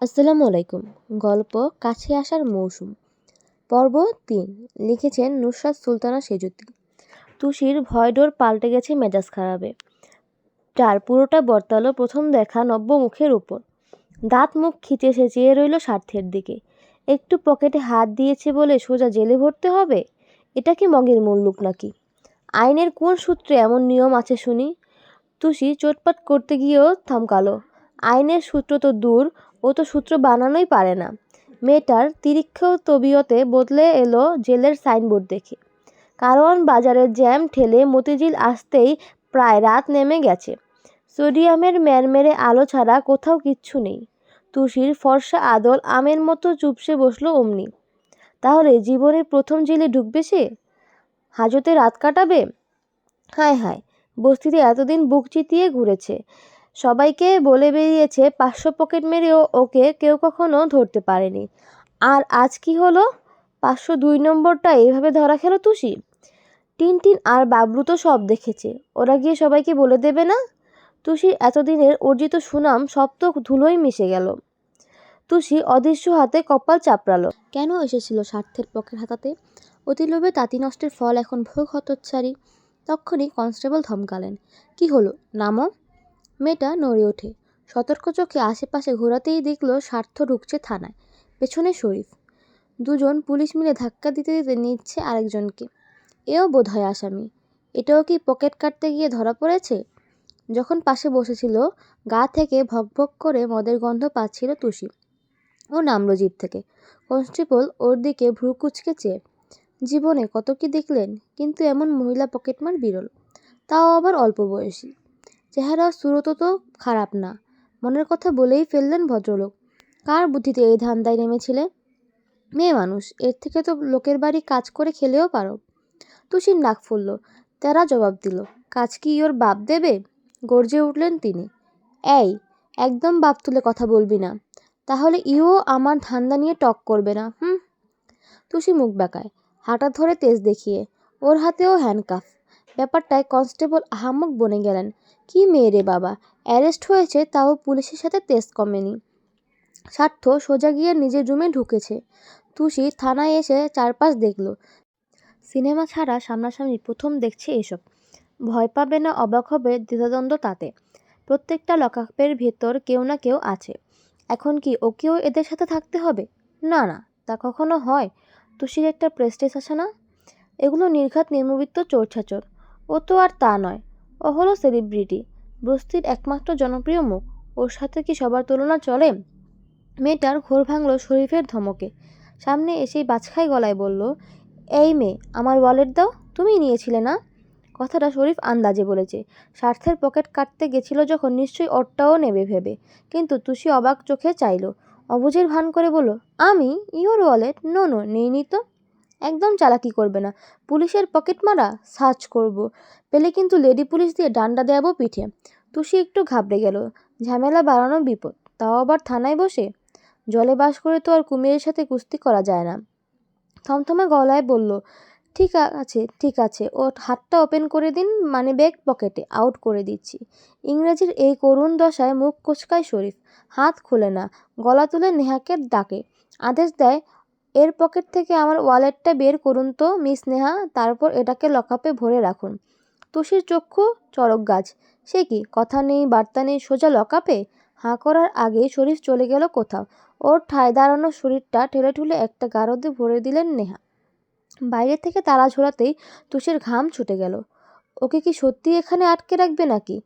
আসসালামু আলাইকুম। গল্প কাছে আসার মৌসুম। পর্ব তিন। লিখেছেন নুসরাত সুলতানা সেজুতি। তুষির ভয় ডোর পাল্টে গেছে মেজাজ খারাপে। চার পুরোটা বর্তালো প্রথম দেখা নব্য মুখের উপর। দাঁত মুখ খিচে চেয়ে রইল স্বার্থের দিকে। একটু পকেটে হাত দিয়েছে বলে সোজা জেলে ভরতে হবে? এটা কি মগের মুল্লুক নাকি? আইনের কোন সূত্রে এমন নিয়ম আছে শুনি? তুষি চোটপাট করতে গিয়েও থামকালো। আইনের সূত্র তো দূর ও তো সূত্র বানানোই পারে না। মেয়েটার তিরিক্ষ তবিয়তে বদলে এলো জেলের সাইনবোর্ড দেখে। কারওয়ান বাজারের জ্যাম ঠেলে মতিঝিল আসতেই প্রায় রাত নেমে গেছে। সোডিয়ামের ম্যারমেরে আলো ছাড়া কোথাও কিচ্ছু নেই। তুষির ফর্সা আদল আমের মতো চুপসে বসল অমনি। তাহলে জীবনের প্রথম জেলে ঢুকবে সে? হাজতে রাত কাটাবে? হায় হায়, বস্তিতে এতদিন বুক চিতিয়ে ঘুরেছে। সবাইকে বলে বেরিয়েছে পাঁচশো পকেট মেরেও ওকে কেউ কখনো ধরতে পারেনি। আর আজ কি হলো? পাঁচশো দুই নম্বরটা এইভাবে ধরা খেলো তুষি? টিনটিন আর বাবলু তো সব দেখেছে। ওরা গিয়ে সবাইকে বলে দেবে না? তুষির এতদিনের অর্জিত সুনাম সব তো ধুলোই মিশে গেল। তুষি অদৃশ্য হাতে কপাল চাপড়ালো। কেন এসেছিল স্বার্থের পকেট হাতাতে? অতি লোভে তাঁতি নষ্টের ফল এখন ভোগ হতচ্ছাড়ি তক্ষুনি কনস্টেবল ধমকালেন। কি হলো? নামো? মেয়েটা নড়ে ওঠে। সতর্ক চোখে আশেপাশে ঘোরাতেই দেখল স্বার্থ ঢুকছে থানায়। পেছনে শরীফ। দুজন পুলিশ মিলে ধাক্কা দিতে দিতে নিচ্ছে আরেকজনকে। এও বোধ হয় আসামি। এটাও কি পকেট কাটতে গিয়ে ধরা পড়েছে? যখন পাশে বসেছিল, গা থেকে ভকভক করে মদের গন্ধ পাচ্ছিল তুষি। ও নামলো জিপ থেকে। কনস্টেবল ওর দিকে ভ্রু কুচকে চেয়ে। জীবনে কত কি দেখলেন, কিন্তু এমন মহিলা পকেটমার বিরল। তাও আবার অল্প বয়সী। চেহারা সুরত তো খারাপ না। মনের কথা বলেই ফেললেন ভদ্রলোক। কার বুদ্ধিতে এই ধান্দায় নেমেছিলে? মেয়ে মানুষ, এর থেকে তো লোকের বাড়ি কাজ করে খেলেও পারো। তুষির নাক ফুলল, তারা জবাব দিল, কাজ কি ওর বাপ দেবে? গর্জে উঠলেন তিনি। এই, একদম বাপ তুলে কথা বলবি না। তাহলে ইও আমার ধান্দা নিয়ে টক করবে না, হুম? তুষি মুখ বাঁকায় হাঁটা ধরে তেজ দেখিয়ে, ওর হাতেও হ্যান্ডকাফ ব্যাপারটায় কনস্টেবল আহাম্মক বনে গেলেন। কি মেয়ে রে বাবা? অ্যারেস্ট হয়েছে, তাও পুলিশের সাথে তেজ কমেনি। স্বার্থ সোজা গিয়ে নিজের রুমে ঢুকেছে। তুষি থানায় এসে চারপাশ দেখল। সিনেমা ছাড়া সামনাসামনি প্রথম দেখছে এসব। ভয় পাবে না, অবাক হবে দ্বিধাদ্বন্দ্ব তাতে। প্রত্যেকটা লকাপের ভেতর কেউ না কেউ আছে। এখন কি ওকেও এদের সাথে থাকতে হবে? না না, তা কখনো হয়। তুষির একটা প্রেস্টেজ আছে না? এগুলো নির্ঘাত নির্মবিত্ত চোরছাচোর। ও তো আর তা নয়। ও হলো সেলিব্রিটি। বস্তির একমাত্র জনপ্রিয় মুখ। ওর সাথে কি সবার তুলনা চলে? মেয়েটার ঘোর ভাঙল শরীফের ধমকে। সামনে এসেই বাছখাই গলায় বলল, এই মেয়ে, আমার ওয়ালেট দাও তুমি নিয়েছিলে না? কথাটা শরীফ আন্দাজে বলেছে। স্বার্থের পকেট কাটতে গেছিল যখন নিশ্চয়ই ওরটাও নেবে ভেবে। কিন্তু তুষি অবাক চোখে চাইল। অবুঝের ভান করে বলল, আমি? ইওর ওয়ালেট নো নো নেইনি তো? একদম চালাকি করবে না। পুলিশের পকেট মারা সার্চ করব। পেলে কিন্তু লেডি পুলিশ দিয়ে ডান্ডা দেয়াবো পিঠে। তুষি একটু ঘাবড়ে গেল। ঝামেলা বাড়ানো বিপদ। তাও আবার থানায় বসে? জলে বাস করে তো আর কুমিরের সাথে কুস্তি করা যায় না। থমথমে গলায় বলল, ঠিক আছে ঠিক আছে। ও হাতটা ওপেন করে দিন মানে ব্যাগ পকেটে। আউট করে দিচ্ছি। ইংরেজির এই করুণ দশায় মুখ কোচকায় শরীফ। হাত খুলে না। গলা তুলে নেহাকে ডাকে। আদেশ দেয় এর পকেট থেকে আমার ওয়ালেটটা বের করুন তো, মিস নেহা তারপর এটাকে লকআপে ভরে রাখুন। তুষির চক্ষু চরক গাছ। সে কি, কথা নেই, বার্তা নেই, সোজা লকআপে? হাঁ করার আগেই শরীফ চলে গেল কোথাও। ওর ঠায় দাঁড়ানো শরীরটা ঠেলে ঠুলে একটা গারদে ভরে দিলেন নেহা। বাইরে থেকে তালা ঝোলাতেই তুষের ঘাম ছুটে গেল। ওকে কি সত্যি এখানে আটকে রাখবে নাকি?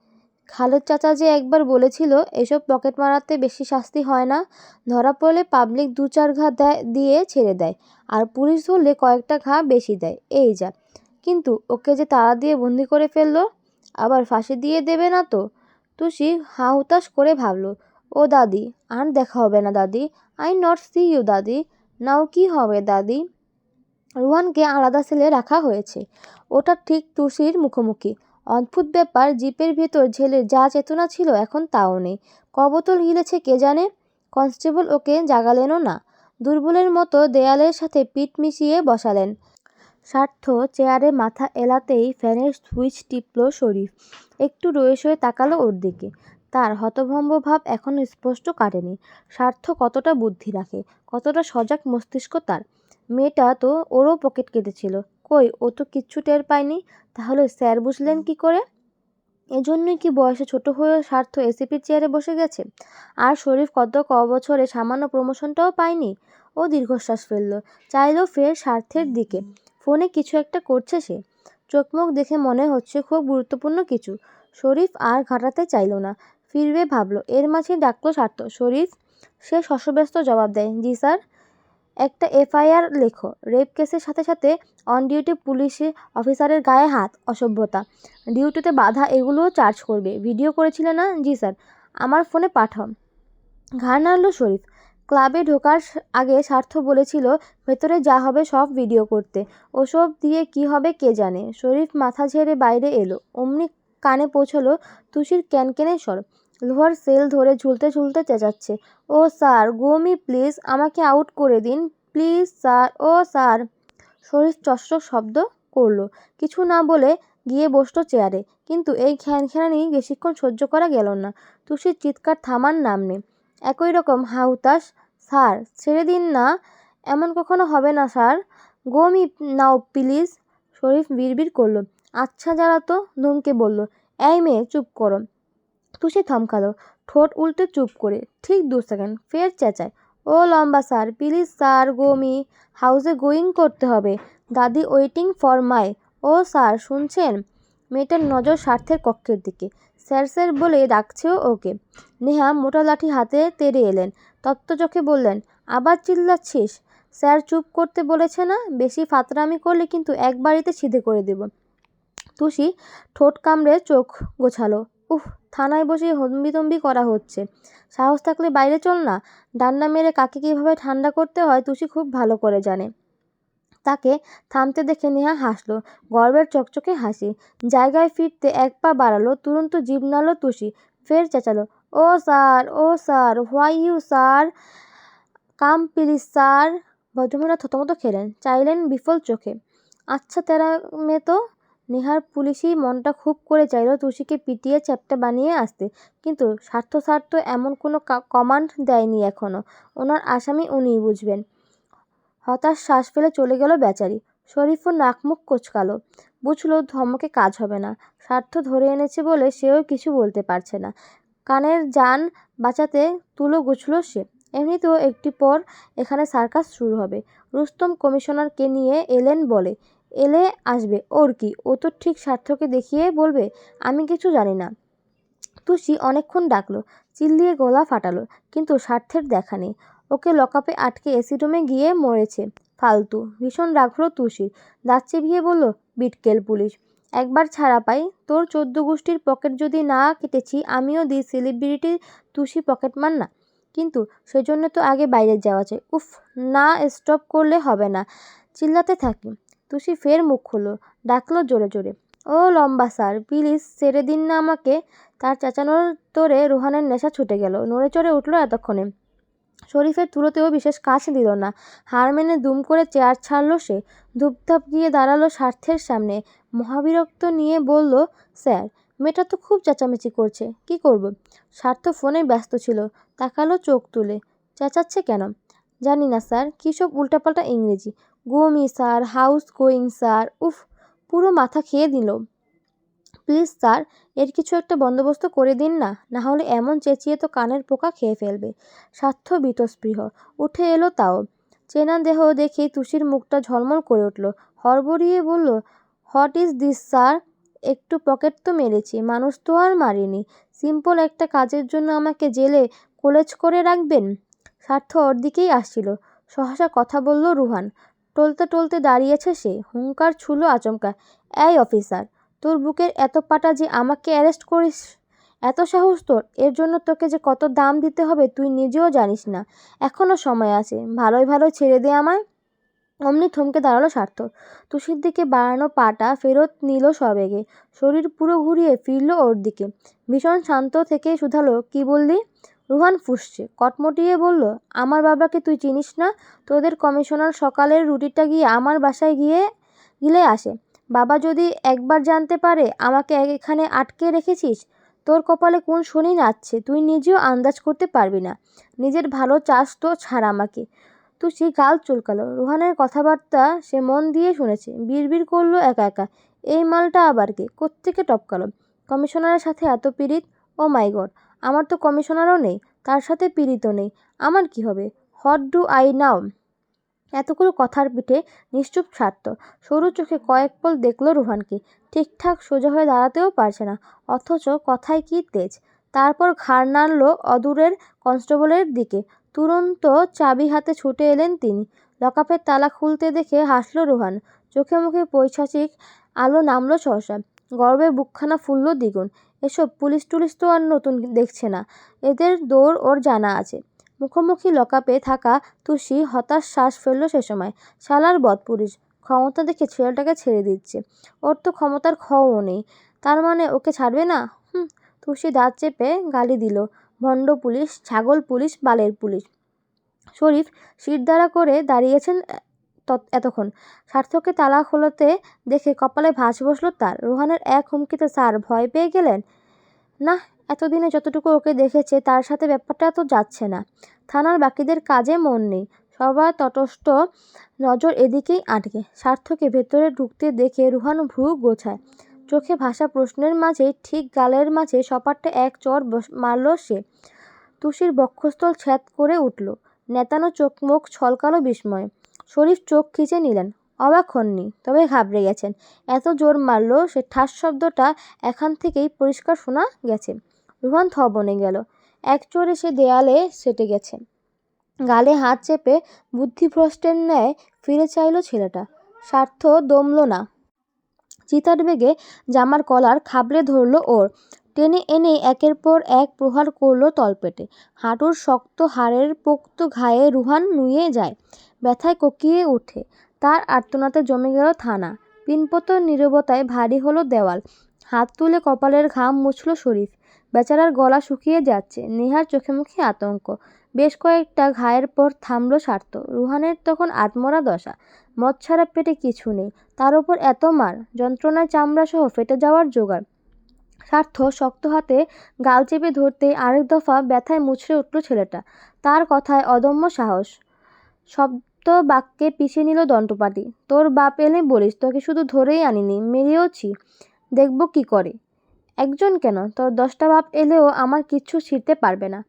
খালেদ চাচা যে একবার বলেছিল, এসব পকেট মারাতে বেশি শাস্তি হয় না। ধরা পড়লে পাবলিক দু চার ঘা দেয়, দিয়ে ছেড়ে দেয়। আর পুলিশ ধরলে কয়েকটা ঘা বেশি দেয়। এই যা। কিন্তু ওকে যে তারা দিয়ে বন্দি করে ফেলল, আবার ফাঁসি দিয়ে দেবে না তো? তুষি হা হুতাশ করে ভাবলো, ও দাদি, আর দেখা হবে না দাদি। আই নট সি ইউ দাদি। নাও কি হবে, দাদি? রুহানকে আলাদা সেলে রাখা হয়েছে। ওটা ঠিক তুষির মুখোমুখি। অদ্ভুত ব্যাপার, জিপের ভেতর ঝেলের যা চেতনা ছিল এখন তাও নেই। কবতল গিলেছে কে জানে? কনস্টেবল ওকে জাগালেনও না। দুর্বলের মতো দেয়ালের সাথে পিঠ মিশিয়ে বসালেন। স্বার্থ চেয়ারে মাথা এলাতেই ফ্যানের সুইচ টিপল শরীফ। একটু রয়ে সয়ে তাকালো ওর দিকে। তার হতভম্ব ভাব এখনও স্পষ্ট কাটেনি। স্বার্থ কতটা বুদ্ধি রাখে, কতটা সজাগ মস্তিষ্ক তার। মেয়েটা তো ওরও পকেট কেটেছিল। কই ও তো কিচ্ছু টের পায়নি। তাহলে স্যার বুঝলেন কি করে? এজন্যই কি বয়সে ছোট হয়েও স্বার্থ এসিপির চেয়ারে বসে গেছে? আর শরীফ কত ক বছরে সামান্য প্রমোশনটাও পায়নি? ও দীর্ঘশ্বাস ফেলল চাইল ফের স্বার্থের দিকে। ফোনে কিছু একটা করছে সে। চোখ মুখ দেখে মনে হচ্ছে খুব গুরুত্বপূর্ণ কিছু। শরীফ আর ঘাটাতে চাইল না। ফিরবে ভাবলো এর মাঝে ডাকলো স্বার্থ। শরীফ সে শশব্যস্ত জবাব দেয় জি স্যার। একটা এফআইআর লেখো। রেপ কেসের সাথে সাথে অন ডিউটি পুলিশে অফিসারের গায়ে হাত, অসভ্যতা। ডিউটিতে বাধা, এগুলোও চার্জ করবে। ভিডিও করেছিলে না? জি স্যার আমার ফোনে পাঠাও। ঘাড় নাড়ল শরীফ। ক্লাবে ঢোকার আগে স্বার্থ বলেছিল, ভেতরে যা হবে সব ভিডিও করতে। ওসব দিয়ে কি হবে কে জানে? শরীফ মাথা ঝেড়ে বাইরে এলো। অমনি কানে পৌঁছলো তুষির ক্যানকেনে স্বর। লোহার সেল ধরে ঝুলতে ঝুলতে চেঁচাচ্ছে। ও স্যার গো মি প্লিজ আমাকে আউট করে দিন। প্লিজ স্যার, ও স্যার। শরীর চশচক শব্দ করল। কিছু না বলে গিয়ে বসল চেয়ারে। কিন্তু এই খ্যানখ্যানানি বেশিক্ষণ সহ্য করা গেল না। তুষির চিৎকার থামার নাম নেই। একই রকম হাউতাস স্যার, ছেড়ে দিন না। এমন কখনো হবে না, sir. Go me now, please. Sharif বিড়বিড় করল। আচ্ছা যারা তো, ধমকে বলল। এই মেয়ে, চুপ করো। তুষি থমকালো। ঠোঁট উল্টে চুপ করে, ঠিক দু সেকেন্ড, ফের চেঁচায়। ও লম্বা sir, please sir go me, হাউসে গোয়িং করতে হবে। দাদি ওয়েটিং ফর মাই। ও স্যার, শুনছেন? মেয়েটার নজর স্বার্থের কক্ষের দিকে। স্যার স্যার বলে ডাকছেও ওকে। নেহা মোটা লাঠি হাতে তেড়ে এলেন। তত্ত্ব চোখে বললেন, আবার চিল্লাচ্ছিস? স্যার চুপ করতে বলেছে না, বেশি ফাতরামি করলে কিন্তু এক বাড়িতে ছিঁদে করে দেব। তুষি ঠোঁট কামড়ে চোখ গোছালো। উফ, থানায় বসে হম্বিতম্বি করা হচ্ছে। সাহস থাকলে বাইরে চল না। ডান্না মেরে কাকে কীভাবে ঠান্ডা করতে হয় তুষি খুব ভালো করে জানে। তাকে থামতে দেখে নেহা হাসলো, গর্বের চকচকে হাসি। জায়গায় ফিরতে এক পা বাড়ালো, তুরন্ত জিভ নাড়ল তুষি, ফের চেঁচালো, ও sir O sir, why you sir? Come please sir? ভদ্রমহিলা থতমত খেলেন, চাইলেন বিফল চোখে। আচ্ছা তেরা মেয়ে তো নেহার পুলিশই মনটা খুব করে চাইল তুষিকে পিটিয়ে চ্যাপ্টা বানিয়ে আসতে। কিন্তু স্বার্থ স্বার্থ এমন কোনো কমান্ড দেয়নি এখনও ওনার আসামি উনিই বুঝবেন। হতাশ শ্বাস ফেলে চলে গেল বেচারি। শরীফও নাক মুখ কোচকালো। বুঝলো ধমকে কাজ হবে না। স্বার্থ ধরে এনেছে বলে সেও কিছু বলতে পারছে না। কানের যান বাঁচাতে তুলো গুছলো সে। এমনিতেও একটি পর এখানে সার্কাস শুরু হবে। রুস্তম কমিশনারকে নিয়ে এলেন বলে এলে আসবে। ওর কি? ও তো ঠিক স্বার্থকে দেখিয়ে বলবে, আমি কিছু জানি না। তুষি অনেকক্ষণ ডাকলো চিল্লিয়ে গলা ফাটালো, কিন্তু স্বার্থের দেখা নেই। ওকে লকআপে আটকে এসি রুমে গিয়ে মরেছে ফালতু। ভীষণ রাগ হলো তুষির। দাঁত চিবিয়ে বলল, বিটকেল পুলিশ, একবার ছাড়া পাই। তোর চোদ্দ গোষ্ঠীর পকেট যদি না কেটেছি, আমিও দিই সেলিব্রিটি তুষি পকেটমান না। কিন্তু সেজন্য তো আগে বাইরে যাওয়া চাই। উফ, না স্টপ করলে হবে না। চিল্লাতে থাকি। তুষি ফের মুখ খুললো, ডাকলো জোরে জোরে। ও লম্বা স্যার, প্লিজ ছেড়ে দিন না আমাকে। তার চেঁচানোর তোরে রোহানের নেশা ছুটে গেল, নড়ে চড়ে উঠল এতক্ষণে। শরীফের তুলোতেও বিশেষ কাজ দিল না। হার মেনে দুম করে চেয়ার ছাড়লো সে, ধূপধাপ গিয়ে দাঁড়াল স্বার্থের সামনে। মহাবিরক্ত নিয়ে বলল, স্যার, মেয়েটা তো খুব চেঁচামেচি করছে, কি করব? স্বার্থ ফোনে ব্যস্ত ছিল, তাকালো চোখ তুলে। চেঁচাচ্ছে কেন? জানি না স্যার, কী সব উল্টাপাল্টা ইংরেজি। Go me sir. House going, sir. উফ, পুরো মাথা খেয়ে দিল। প্লিজ, স্যার, এর কিছু একটা বন্দোবস্ত করে দিন না। না হলে এমন চেঁচিয়ে তো কানের পোকা খেয়ে ফেলবে। স্বার্থ বীতস্পৃহ। উঠে এলো তাও। চেনা দেহ দেখে তুষির মুখটা ঝলমল করে উঠল। হড়বড়িয়ে বলল, হোয়াট ইজ দিস, স্যার? একটু পকেট তো মেরেছি। মানুষ তো আর মারিনি। সিম্পল একটা কাজের জন্য আমাকে জেলে কোলেজ করে রাখবেন? স্বার্থ ওর দিকেই আসছিল। সহসা কথা বলল রুহান। টলতে টলতে দাঁড়িয়েছে সে। হুঙ্কার ছুলো আচমকা। এই অফিসার, তোর বুকের এত পাটা যে আমাকে অ্যারেস্ট করিস? এত সাহস তোর? এর জন্য তোকে যে কত দাম দিতে হবে তুই নিজেও জানিস না। এখনও সময় আছে। ভালোই ভালোই ছেড়ে দে আমায়। অমনি থমকে দাঁড়াল স্বার্থ। তুষির দিকে বাড়ানো পাটা ফেরত নিল সবেগে। শরীর পুরো ঘুরিয়ে ফিরল ওর দিকে। ভীষণ শান্ত থেকে শুধালো, কি বললি? রুহান ফুসছে। কটমটিয়ে বলল, আমার বাবাকে তুই চিনিস না? তোদের কমিশনার সকালের রুটিটা গিয়ে আমার বাসায় গিয়ে, গিলে আসে। বাবা যদি একবার জানতে পারে আমাকে এখানে আটকে রেখেছিস, তোর কপালে কোন শনি নাচছে? তুই নিজেও আন্দাজ করতে পারবি না। নিজের ভালো চাস তো ছাড় আমাকে। তুষি গাল চুলকালো। রুহানের কথাবার্তা সে মন দিয়ে শুনেছে। বিড়বিড় করল একা একা। এই মালটা আবার কে? কোত্থেকে টপকালো? কমিশনারের সাথে এত পীড়িত? Oh my God. আমার তো কমিশনারও নেই, তার সাথে পীড়িতও নেই। আমার কি হবে? What do I now? এতগুলো কথার পিঠে নিশ্চুপ স্বার্থ। সরু চোখে কয়েক পল দেখল রুহানকে। ঠিকঠাক সোজা হয়ে দাঁড়াতেও পারছে না, অথচ কথায় কি তেজ? তারপর ঘাড় নাড়ল অদূরের কনস্টেবলের দিকে। তুরন্ত চাবি হাতে ছুটে এলেন তিনি। লকআপের তালা খুলতে দেখে হাসল রুহান। চোখে মুখে পৈশাচিক আলো নামলো সহসা। গর্বে বুকখানা ফুলল দ্বিগুণ। এসব পুলিশ টুলিশ তো আর নতুন দেখছে না। এদের দৌড় ওর জানা আছে। মুখোমুখি লকাপে থাকা তুষি হতাশ শ্বাস ফেলল সে সময়। শালার বদ পুলিশ, ক্ষমতা দেখে ছেলেটাকে ছেড়ে দিচ্ছে। ওর তো ক্ষমতার ক্ষও নেই। তার মানে ওকে ছাড়বে না? হুম, তুষি দাঁত চেপে গালি দিল। ভণ্ড পুলিশ, ছাগল পুলিশ, বালের পুলিশ। শরীফ শিরদাঁড়া করে দাঁড়িয়েছেন এতক্ষণ। সার্থককে তালা খোলাতে দেখে কপালে ভাঁজ বসল তার। রোহানের এক হুমকিতে স্যার ভয় পেয়ে গেলেন? না এতদিনে যতটুকু ওকে দেখেছে, তার সাথে ব্যাপারটা তো যাচ্ছে না। থানার বাকিদের কাজে মন নেই। সবার তটস্থ নজর এদিকেই আটকে। সার্থকে ভেতরে ঢুকতে দেখে রুহান ভ্রু গোছায়। চোখে ভাসা প্রশ্নের মাঝে ঠিক গালের মাঝে সপাটে এক চর মারল সে। তুষির বক্ষস্থল ছ্যাদ করে উঠল। নেতানো চোখ মুখ ছলকালো বিস্ময়। শরীফ চোখ খিচে নিলেন। অবাক হননি, তবে ঘাবড়ে গেছেন। এত জোর মারল সে ঠাস শব্দটা এখান থেকেই পরিষ্কার শোনা গেছে। রুহান থ বনে গেল। এক চোরে সে দেয়ালে সেটে গেছে। গালে হাত চেপে বুদ্ধিভ্রষ্টের ন্যায় ফিরে চাইল ছেলেটা। স্বার্থ দমল না। চিতার বেগে জামার কলার খাবড়ে ধরল ওর। টেনে এনে একের পর এক প্রহার করল তলপেটে। হাঁটুর শক্ত হাড়ের পোক্ত ঘায়ে রুহান নুয়ে যায়। ব্যথায় কোকিয়ে ওঠে। তার আর্তনাতে জমে গেল থানা। পিনপত নীরবতায় ভারী হলো দেওয়াল। হাত তুলে কপালের ঘাম মুছল শরীফ। বেচারার গলা শুকিয়ে যাচ্ছে। নেহার চোখে মুখে আতঙ্ক। বেশ কয়েকটা ঘায়ের পর থামল স্বার্থ। রুহানের তখন আত্মরা দশা। মদ ছাড়া পেটে কিছু নেই। তার ওপর এত মার, যন্ত্রণায় চামড়া সহ ফেটে যাওয়ার জোগাড়। স্বার্থ শক্ত হাতে গাল চেপে ধরতে আরেক দফা ব্যথায় মুছড়ে উঠল ছেলেটা। তার কথায় অদম্য সাহস। শব্দ বাক্যে পিছিয়ে নিল দণ্টপাটি তোর বাপ এলে বলিস, তোকে শুধু ধরেই আনিনি, মেরেওছি। দেখব কি করে। একজন কেন? তোর দশটা বাপ এলেও আমার কিচ্ছু ছিঁড়তে পারবে না।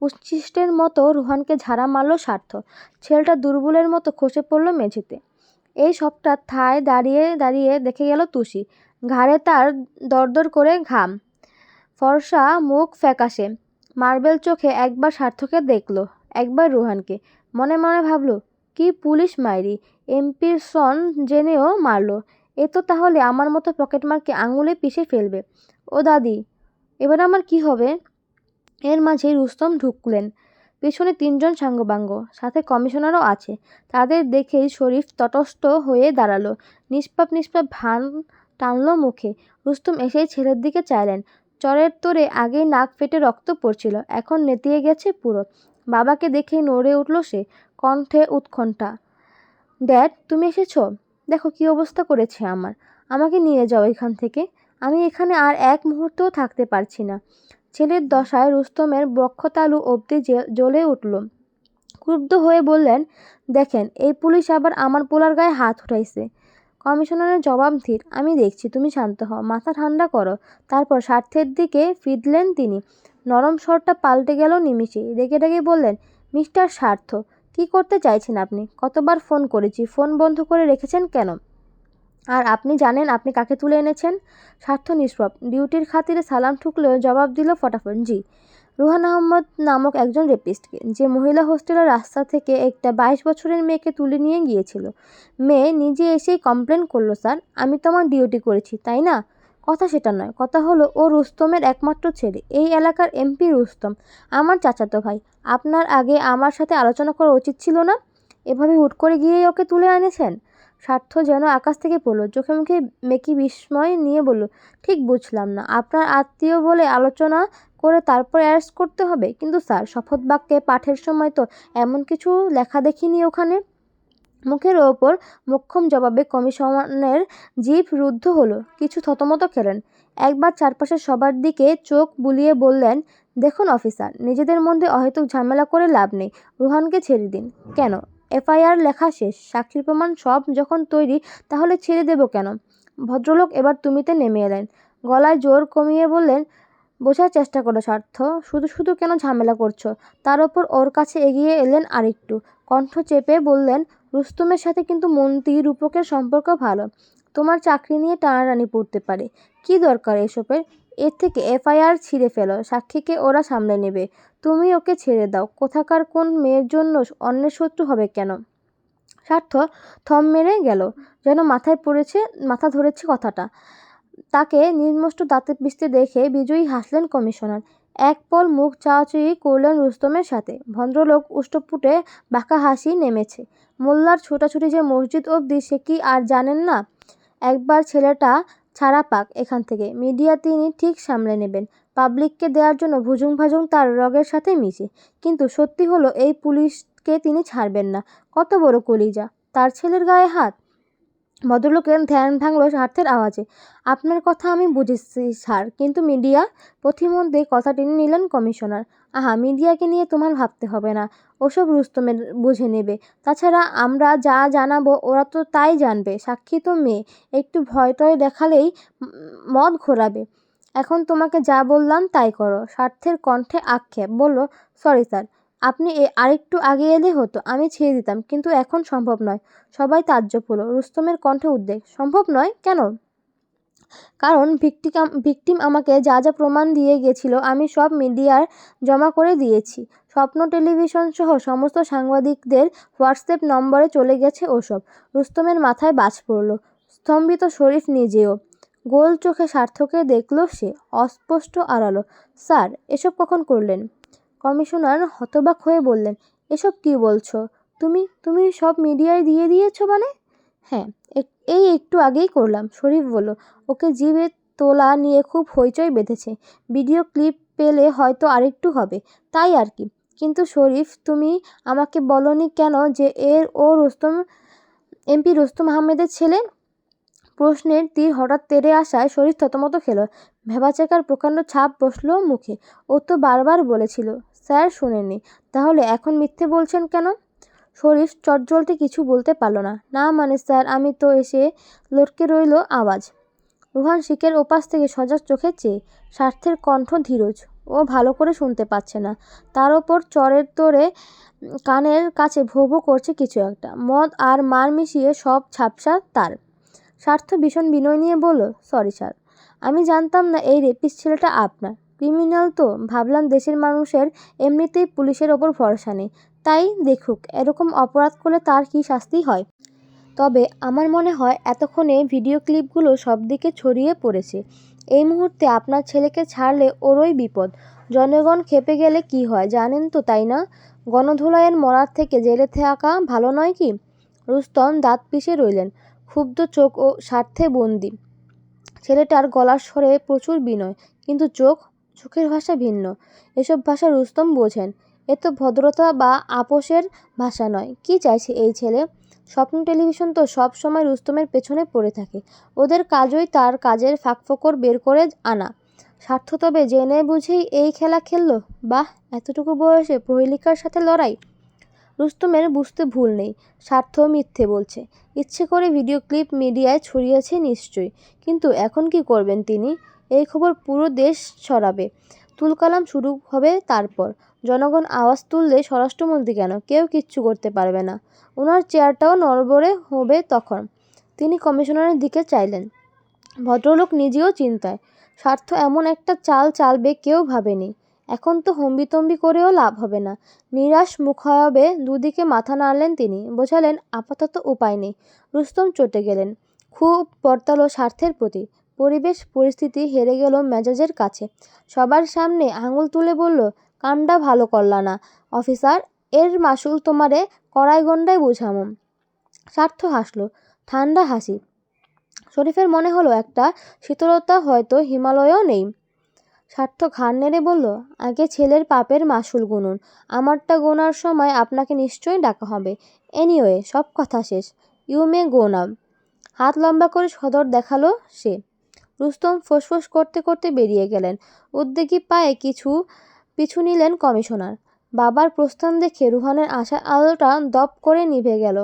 উচ্ছিষ্টের মতো রুহানকে ঝাড়া মারল স্বার্থ। ছেলেটা দুর্বলের মতো খসে পড়ল মেঝেতে। এই সবটা থায় দাঁড়িয়ে দাঁড়িয়ে দেখে গেল তুষি। ঘাড়ে তার দরদর করে ঘাম। ফর্সা মুখ ফ্যাকাশে। মার্বেল চোখে একবার সার্থকে দেখল, একবার রুহানকে। মনে মনে ভাবল কি পুলিশ মাইরি? এমপির সন জেনেও মারলো। এ তো তাহলে আমার মতো পকেটমারকে আঙুলে পিষে ফেলবে। ও দাদি, এবার আমার কি হবে? এর মাঝে রুস্তম ঢুকলেন। পেছনে তিনজন সাঙ্গবাঙ্গ, সাথে কমিশনারও আছে। তাদের দেখেই শরীফ তটস্থ হয়ে দাঁড়াল। নিষ্পাপ নিষ্পাপ ভান টানল মুখে। রুস্তম এসেই ছেলের দিকে চাইলেন। চরের তোরে আগেই নাক ফেটে রক্ত পড়ছিল। এখন নেতিয়ে গেছে পুরো। বাবাকে দেখেই নড়ে উঠল সে। কণ্ঠে উৎকণ্ঠা। ড্যাড তুমি এসেছ? দেখো কি অবস্থা করেছে আমার। আমাকে নিয়ে যাও এখান থেকে। আমি এখানে আর এক মুহূর্তও থাকতে পারছি না ছেলের দশায় রুস্তমের বক্ষতালু অবধি জ্বলে উঠল। ক্রুদ্ধ হয়ে বললেন, দেখেন, এই পুলিশ আবার আমার পোলার গায়ে হাত উঠাইছে। কমিশনারের জবাব ধীর, আমি দেখছি, তুমি শান্ত হও, মাথা ঠান্ডা করো তারপর স্বার্থের দিকে ফিরলেন তিনি। নরম স্বরটা পাল্টে গেল নিমিষে রেগে রেগে বললেন, মিস্টার স্বার্থ কি করতে চাইছেন আপনি? কতবার ফোন করেছি, ফোন বন্ধ করে রেখেছেন কেন? আর আপনি জানেন আপনি কাকে তুলে এনেছেন? স্বার্থ নিষ্প্রভ ডিউটির খাতিরে সালাম ঠুকলেও জবাব দিল ফটাফট, জি। রুহান আহমদ নামক একজন রেপিস্টকে, যে মহিলা হোস্টেলের রাস্তা থেকে একটা বাইশ বছরের মেয়েকে তুলে নিয়ে গিয়েছিল। মেয়ে নিজে এসেই কমপ্লেন করল, স্যার, আমি তো আমার ডিউটি করেছি, তাই না? কথা সেটা নয়, কথা হলো ও রুস্তমের একমাত্র ছেলে। এই এলাকার এমপি রুস্তম। আমার চাচাতো ভাই, আপনার আগে আমার সাথে আলোচনা করা উচিত ছিল না? এভাবে হুট করে গিয়েই ওকে তুলে আনেছেন? স্বার্থ যেন আকাশ থেকে পড়ল, চোখে মুখে মেকি বিস্ময় নিয়ে বলল, ঠিক বুঝলাম না, আপনার আত্মীয় বলে আলোচনা করে তারপর অ্যারেস্ট করতে হবে? কিন্তু স্যার শপথ বাক্যে পাঠের সময় তো এমন কিছু লেখা দেখিনি ওখানে। মুখের ওপর মোক্ষম জবাবে কমিশনের জিভ রুদ্ধ হলো। কিছু থতমত খেলেন। একবার চারপাশের সবার দিকে চোখ বুলিয়ে বললেন, দেখুন অফিসার, নিজেদের মধ্যে অহেতুক ঝামেলা করে লাভ নেই। রুহানকে ছেড়ে দিন। কেন? এফআইআর লেখা শেষ। সাক্ষীর প্রমাণ সব যখন তৈরি, তাহলে ছেড়ে দেব কেন? ভদ্রলোক এবার তুমিতে নেমে এলেন। গলায় জোর কমিয়ে বললেন, বোঝার চেষ্টা করো স্বার্থ। শুধু শুধু কেন ঝামেলা করছ? তার ওপর ওর কাছে এগিয়ে এলেন আরেকটু। কণ্ঠ চেপে বললেন রুস্তমের সাথে কিন্তু মন্ত্রী রূপকের সম্পর্ক ভালো। তোমার চাকরি নিয়ে টানাটানি পড়তে পারে। কি দরকার এসবের? এর থেকে এফআইআর ছিঁড়ে ফেলো। সাক্ষীকে ওরা সামলে নেবে। তুমি ওকে ছেড়ে দাও। কোথাকার কোন মেয়ের জন্য অন্যের শত্রু হবে কেন? স্বার্থ থম মেরে গেল। যেন মাথায় পড়েছে, মাথা ধরেছে কথাটা। তাকে নির্মষ্ট দাঁতে পিষতে দেখে বিজয়ী হাসলেন কমিশনার। এক পল মুখ চাওয়াচুয়ি করলেন রুস্তমের সাথে। ভদ্রলোক উষ্টপুটে বাঁকা হাসি নেমেছে। মোল্লার ছোটাছুটি যে মসজিদ অবধি সে কি আর জানেন না? একবার ছেলেটা ছাড়া পাক এখান থেকে। মিডিয়া তিনি ঠিক সামলে নেবেন। পাবলিককে দেওয়ার জন্য ভুজুং ভাজুং তার রগের সাথে মিশে। কিন্তু সত্যি হলো, এই পুলিশকে তিনি ছাড়বেন না। কত বড় কলিজা। তার ছেলের গায়ে হাত। ভদ্রলোকের ধ্যান ভাঙল স্বার্থের আওয়াজে। আপনার কথা আমি বুঝেছি, স্যার, কিন্তু মিডিয়া পথিমধ্যে কথা টেনে নিলেন কমিশনার। আহা, মিডিয়াকে নিয়ে তোমার ভাবতে হবে না। ওসব রুস্তমের বুঝে নেবে। তাছাড়া আমরা যা জানাব, ওরা তো তাই জানবে। সাক্ষী তো মেয়ে। একটু ভয় টয় দেখালেই মদ ঘোরাবে। এখন তোমাকে যা বললাম তাই করো। স্বার্থের কণ্ঠে আক্ষেপ। বলল, সরি, স্যার। আপনি এ আরেকটু আগে এলে হতো, আমি ছেড়ে দিতাম, কিন্তু এখন সম্ভব নয়। সবাই তাজ্জব হলো, রুস্তমের কণ্ঠে উদ্বেগ। সম্ভব নয়? কেন? কারণ ভিক্টিকাম ভিকটিম আমাকে যা যা প্রমাণ দিয়ে গেছিল, আমি সব মিডিয়ার জমা করে দিয়েছি। স্বপ্ন টেলিভিশন সহ সমস্ত সাংবাদিকদের হোয়াটসঅ্যাপ নম্বরে চলে গেছে ওসব। রুস্তমের মাথায় বাজ পড়ল, স্তম্ভিত শরীফ নিজেও। গোল চোখে সার্থকে দেখল সে, অস্পষ্ট আড়ালো। স্যার, এসব কখন করলেন? কমিশনার হতবাক হয়ে বললেন, এসব কি বলছো? তুমি তুমি সব মিডিয়ায় দিয়ে দিয়েছ মানে? হ্যাঁ এই একটু আগেই করলাম, শরীফ বলল। ওকে জিভে তোলা নিয়ে খুব হইচই বেঁধেছে। ভিডিও ক্লিপ পেলে হয়তো আরেকটু হবে, তাই আর কি। কিন্তু শরীফ, তুমি আমাকে বলনি কেন যে এর ও রুস্তম, এমপি রুস্তম আহমেদের ছেলে? প্রশ্নের তীর হঠাৎ তেড়ে আসায় শরীর থতমত খেল। ভেবাচেকার প্রকাণ্ড ছাপ বসল মুখে। ও তো বারবার বলেছিল স্যার শুনেননি। তাহলে এখন মিথ্যে বলছেন কেন? শরীফ চটজলতে কিছু বলতে পারল না। না মানে স্যার, আমি তো এসে লটকে রইল আওয়াজ। রুহান শিখের ওপাশ থেকে সজাগ চোখে চেয়ে স্বার্থের কণ্ঠ ধীরজ। ও ভালো করে শুনতে পাচ্ছে না। তার ওপর চরের তোরে কানের কাছে ভো ভো করছে কিছু একটা। মদ আর মার মিশিয়ে সব ছাপসা তার। স্বার্থ ভীষণ বিনয় নিয়ে বলল, সরি স্যার, আমি জানতাম না এই রেপিস ছেলেটা আপনার। ক্রিমিনাল তো, ভাবলাম দেশের মানুষের এমনিতেই পুলিশের ওপর ভরসা নেই। তাই দেখুক, এরকম অপরাধ করলে তার কী শাস্তি হয়? তবে আমার মনে হয় এতক্ষণে ভিডিও ক্লিপগুলো সব দিকে ছড়িয়ে পড়েছে। এই মুহূর্তে আপনার ছেলেকে ছাড়লে ওরই বিপদ। জনগণ খেপে গেলে কি হয় জানেন তো, তাই না? গণধোলাইয়ের মরার থেকে জেলে থাকা ভালো নয় কি? রুস্তম দাঁত পিষে রইলেন, ক্ষুব্ধ চোখ ও স্বার্থে বন্দি। ছেলেটার গলার স্বরে প্রচুর বিনয়, কিন্তু চোখ চোখের ভাষা ভিন্ন। এসব ভাষা রুস্তম বোঝেন। এ তো ভদ্রতা বা আপোষের ভাষা নয়। কি চাইছে এই ছেলে? স্বপ্ন টেলিভিশন তো সব সময় রুস্তমের পেছনে পড়ে থাকে। ওদের কাজই তার কাজের ফাঁকফোকর বের করে আনা। স্বার্থ তবে জেনে বুঝেই এই খেলা খেললো। বাহ, এতটুকু বয়সে প্রহেলিকার সাথে লড়াই? রুস্তমের বুঝতে ভুল নেই। স্বার্থ মিথ্যে বলছে। ইচ্ছে করে ভিডিও ক্লিপ মিডিয়ায় ছড়িয়েছে নিশ্চয়ই। কিন্তু এখন কি করবেন তিনি? এই খবর পুরো দেশ ছড়াবে। তুলকালাম শুরু হবে তারপর। জনগণ আওয়াজ তুললে স্বরাষ্ট্রমন্ত্রী কেন? কেউ কিচ্ছু করতে পারবে না। ওনার চেয়ারটাও নড়বড়ে হবে তখন। তিনি কমিশনারের দিকে চাইলেন। ভদ্রলোক নিজেও চিন্তায়। স্বার্থ এমন একটা চাল চালবে কেউ ভাবেনি। এখন তো হম্বিতম্বি করেও লাভ হবে না। নিরাশ মুখায়বে দুদিকে মাথা নাড়লেন তিনি। বোঝালেন, আপাতত উপায় নেই। রুস্তম চটে গেলেন। খুব পরতালো স্বার্থের প্রতি। পরিবেশ পরিস্থিতি হেরে গেল মেজাজের কাছে। সবার সামনে আঙুল তুলে বলল কামটা ভালো করলা না। অফিসার, এর মাসুল তোমারে কড়াই গন্ডায় বুঝামো। স্বার্থ হাসলো, ঠান্ডা হাসি। শরীফের মনে হলো, একটা শীতলতা হয়তো হিমালয়েও নেই। স্বার্থ ঘাড় নেড়ে বলল, আগে ছেলের পাপের মাসুল গুনুন। আমারটা গোনার সময় আপনাকে নিশ্চয়ই ডাকা হবে। এনিওয়ে, সব কথা শেষ। ইউ মে গো নাম হাত লম্বা করে সদর দেখাল সে। রুস্তম ফোঁসফোঁস করতে করতে বেরিয়ে গেলেন। উদ্বেগী পায়ে কিছু পিছু নিলেন কমিশনার। বাবার প্রস্থান দেখে রুহানের আশার আলোটা দপ করে নিভে গেল।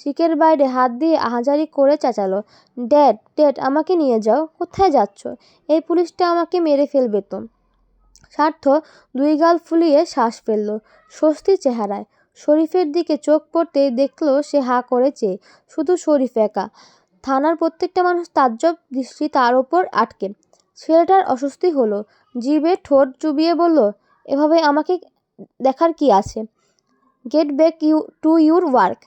শিকের বাইরে হাত দিয়ে আহাজারি করে চেঁচালো। ড্যাড ড্যাড, আমাকে নিয়ে যাও। কোথায় যাচ্ছ? এই পুলিশটা আমাকে মেরে ফেলবে তো। স্বার্থ দুই গাল ফুলিয়ে শ্বাস ফেলল স্বস্তি চেহারায়। শরীফের দিকে চোখ পড়তেই দেখল সে হা করে চেয়ে। শুধু শরীফ একা। থানার প্রত্যেকটা মানুষ তাজ্জব দৃষ্টি তার ওপর আটকে। ছেলেটার অস্বস্তি হলো, জিভে ঠোঁট চুবিয়ে বলল, এভাবে আমাকে দেখার কি আছে? Get back you to your work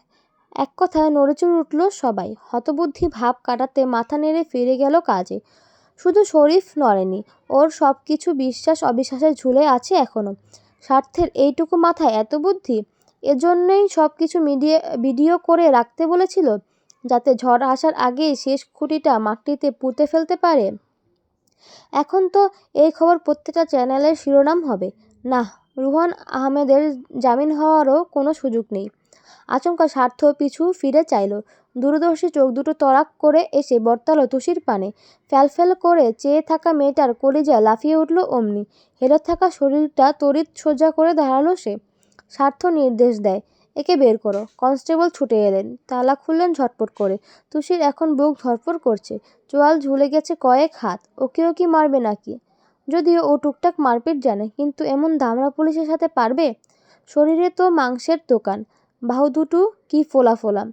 এক কথায় নড়েচড়ে উঠল সবাই। হতবুদ্ধি ভাব কাটাতে মাথা নেড়ে ফিরে গেল কাজে। শুধু শরীফ নড়েনি, ওর সব কিছু বিশ্বাস অবিশ্বাসে ঝুলে আছে এখনও স্বার্থের এইটুকু মাথায় এত বুদ্ধি? এজন্যই সব কিছু মিডিয়া, ভিডিও করে রাখতে বলেছিল? যাতে ঝড় আসার আগেই শেষ খুঁটিটা মাটিতে পুঁতে ফেলতে পারে। এখন তো এই খবর প্রত্যেকটা চ্যানেলের শিরোনাম হবে। না রুহান আহমেদের জামিন হওয়ারও কোনো সুযোগ নেই। আচমকা স্বার্থ পিছু ফিরে চাইল। দূরদর্শী চোখ দুটো তড়াক করে এসে বর্তালো তুষির পানে ফ্যালফ্যাল করে চেয়ে থাকা মেয়েটার কলিজা লাফিয়ে উঠল অমনি। হেরে থাকা শরীরটা তড়িৎ সোজা করে দাঁড়াল সে। স্বার্থ নির্দেশ দেয়। একে বের করো। কনস্টেবল ছুটে এলেন। তালা খুললেন ঝটপট করে। তুষির এখন বুক ধরপড় করছে। চোয়াল ঝুলে গেছে কয়েক হাত। ওকেও কি মারবে নাকি? যদিও ও টুকটাক মারপিট জানে, কিন্তু এমন দামড়া পুলিশের সাথে পারবে? শরীরে তো মাংসের দোকান। বাহু দুটো কি ফোলা ফোলা।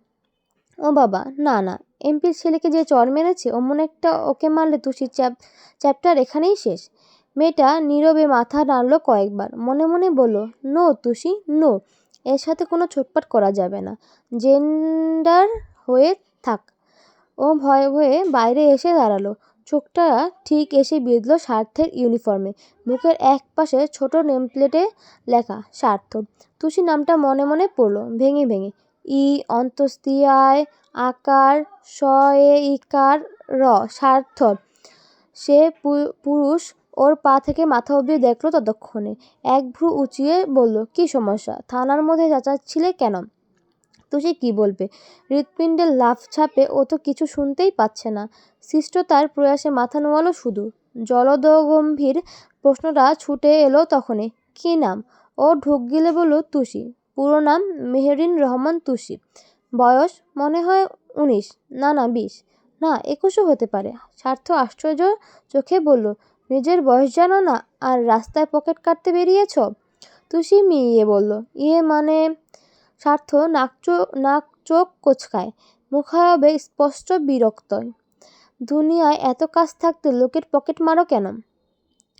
ও বাবা, না না। এমপির ছেলেকে যে চর মেরেছে, অমন একটা ওকে মারলে তুষির চ্যাপ, চ্যাপ্টার এখানেই শেষ? মেয়েটা নীরবে মাথা নাড়ল কয়েকবার। মনে মনে বলল, নো, তুষি, নো। এর সাথে কোনো ছুটপাট করা যাবে না। জেন্ডার হয়ে থাক। ও ভয়ে ভয়ে বাইরে এসে দাঁড়াল। চোখটা ঠিক এসে বিঁধল স্বার্থের ইউনিফর্মে। মুখের এক পাশে ছোট নেমপ্লেটে লেখা, স্বার্থ। তুষি নামটা মনে মনে পড়ল, ভেঙে ভেঙে। ই, অন্তস্তিয়ায়, আকার স এ, ইকার, র, স্বার্থ। সে পুরুষ ওর পা থেকে মাথা অবধি দেখল ততক্ষণে। এক ভ্রু উঁচিয়ে বলল, কি সমস্যা? থানার মধ্যে যাচাচ্ছিলে কেন? তো সে কী বলবে? হৃৎপিণ্ডের লাফ ছাপে ও তো কিছু শুনতেই পাচ্ছে না। শিষ্টতার প্রয়াসে মাথা নোয়ালো শুধু। জলদগম্ভীর প্রশ্নটা ছুটে এলো তখনই কী নাম? ও ঢুক গিলে বলল, তুষি। পুরো নাম মেহরিন রহমান তুষি। বয়স মনে হয় উনিশ, না না বিশ। না, একুশও হতে পারে। স্বার্থ আশ্চর্য চোখে বলল নিজের বয়স জানো না? আর রাস্তায় পকেট কাটতে বেরিয়েছ? তুষি মিইয়ে বলল ইয়ে মানে স্বার্থ নাক নাক চোখ কোচকায় মুখাবে স্পষ্ট বিরক্ত দুনিয়ায় এত কাজ থাকতে লোকের পকেট মারো কেন?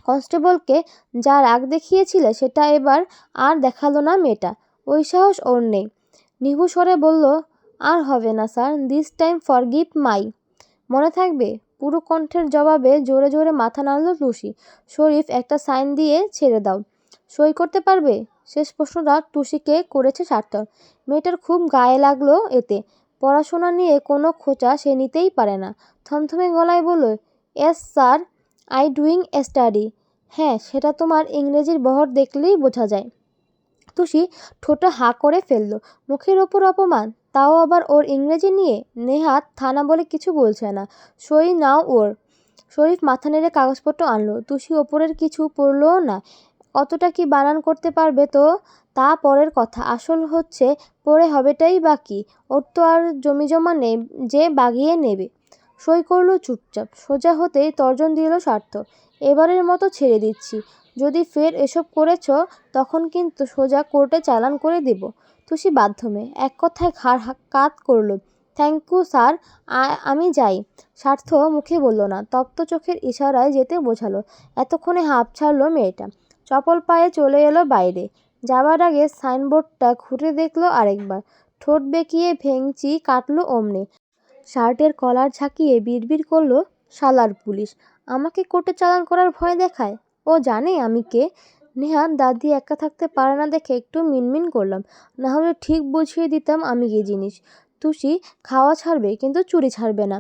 কনস্টেবলকে যা রাগ দেখিয়েছিলে সেটা এবার আর দেখাল না মেয়েটা। ওই সাহস ওর নেই। নিভু স্বরে বলল, আর হবে না sir this time for give my মনে থাকবে? পুরো কণ্ঠের জবাবে জোরে জোরে মাথা নাড়ল টুসি। শরীফ, একটা সাইন দিয়ে ছেড়ে দাও। সই করতে পারবে? শেষ প্রশ্নটা টুসিকে করেছে সার্থক। মেয়েটার খুব গায়ে লাগল এতে। পড়াশোনা নিয়ে কোনো খোঁচা সে নিতেই পারে না। থমথমে গলায় বলল yes sir I doing a study হ্যাঁ সেটা তোমার ইংরেজির বহর দেখলেই বোঝা যায়। তুষি ঠোঁটা হা করে ফেলল। মুখের ওপর অপমান? তাও আবার ওর ইংরেজি নিয়ে? নেহাত থানা বলে কিছু বলছে না। সই নাও ওর। শরীফ মাথা নেড়ে কাগজপত্র আনলো। তুষি ওপরের কিছু পড়লও না। কতটা কি বানান করতে পারবে তো? তা পরের কথা। আসল হচ্ছে পরে হবেটাই বাকি ওর তো আর জমি জমা নেই, যে বাগিয়ে নেবে। সই করল চুপচাপ। সোজা হতেই তর্জন দিল স্বার্থ। এবারের মতো ছেড়ে দিচ্ছি। যদি ফের এসব করেছ, তখন কিন্তু সোজা কোর্টে চালান করে দেব। তুষি বাধ্য মেয়ে, এক কথায় ঘাড় কাত করল। থ্যাংক ইউ স্যার আমি যাই। স্বার্থ মুখে বলল না, তপ্ত চোখের ইশারায় যেতে বোঝালো। এতক্ষণে হাঁপ ছাড়লো মেয়েটা। চপল পায়ে চলে এলো বাইরে। যাবার আগে সাইনবোর্ডটা ঘুরে দেখল আরেকবার। ঠোঁট বেঁকিয়ে ভেঙচি কাটলো অমনি। শার্টের কলার ঝাঁকিয়ে বিড়বিড় করল শালার পুলিশ। আমাকে কোর্টে চালান করার ভয় দেখায়? ও জানে আমি কে। নেহা দাদি একা থাকতে পারে না দেখে একটু মিনমিন করলাম। না হলে ঠিক বুঝিয়ে দিতাম আমি কি জিনিস। তুষি খাওয়া ছাড়বে, কিন্তু চুরি ছাড়বে না।